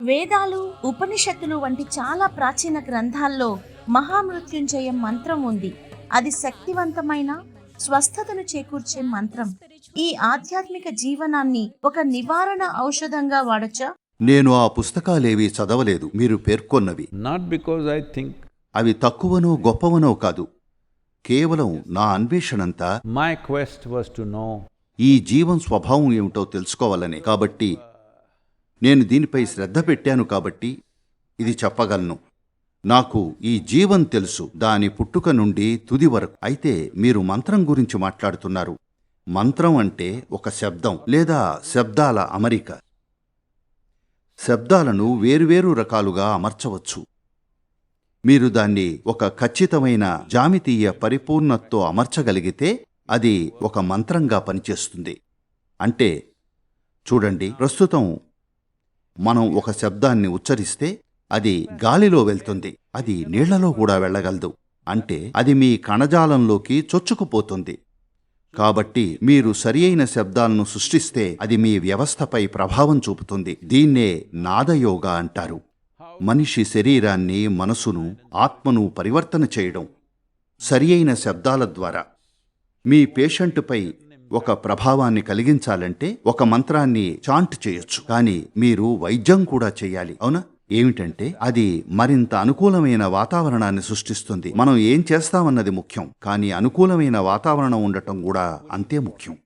వేదాలు ఉపనిషత్తులు వంటి చాలా ప్రాచీన గ్రంథాల్లో మహామృత్యుంజయం మంత్రం ఉంది. అది శక్తివంతమైన స్వస్థతను చేకూర్చే మంత్రం. ఈ ఆధ్యాత్మిక జీవనాన్ని ఒక నివారణ ఔషధంగా వాడొచ్చా? నేను ఆ పుస్తకాలేవీ చదవలేదు మీరు పేర్కొన్నవి. Not because I think అవి తక్కువనో గొప్పవనో కాదు. కేవలం నా అన్వేషణంతా my quest was to know ఈ జీవం స్వభావం ఏమిటో తెలుసుకోవాలని. కాబట్టి నేను దీనిపై శ్రద్ధ పెట్టాను కాబట్టి ఇది చెప్పగలను. నాకు ఈ జీవం తెలుసు. దాని పుట్టుక నుండి తుది వరకు. అయితే మీరు మంత్రం గురించి మాట్లాడుతున్నారు. మంత్రం అంటే ఒక శబ్దం లేదా శబ్దాల అమరిక. శబ్దాలను వేరువేరు రకాలుగా అమర్చవచ్చు. మీరు దాన్ని ఒక ఖచ్చితమైన జామితీయ పరిపూర్ణతతో అమర్చగలిగితే అది ఒక మంత్రంగా పనిచేస్తుంది. అంటే చూడండి ప్రస్తుతం మనం ఒక శబ్దాన్ని ఉచ్చరిస్తే అది గాలిలో వెళ్తుంది. అది నీళ్ళలో కూడా వెళ్ళగలదు. అంటే అది మీ కణజాలంలోకి చొచ్చుకుపోతుంది. కాబట్టి మీరు సరియైన శబ్దాలను సృష్టిస్తే అది మీ వ్యవస్థపై ప్రభావం చూపుతుంది. దీన్నే నాదయోగా అంటారు. మనిషి శరీరాన్ని మనసును ఆత్మను పరివర్తన చేయడం. సరియైన శబ్దాల ద్వారా. మీ పేషెంట్పై ఒక ప్రభావాన్ని కలిగించాలంటే ఒక మంత్రాన్ని చాంట్ చేయొచ్చు. కానీ మీరు వైద్యం కూడా చేయాలి. అవునా? ఏమిటంటే అది మరింత అనుకూలమైన వాతావరణాన్ని సృష్టిస్తుంది. మనం ఏం చేస్తామన్నది ముఖ్యం. కానీ అనుకూలమైన వాతావరణం ఉండటం కూడా అంతే ముఖ్యం.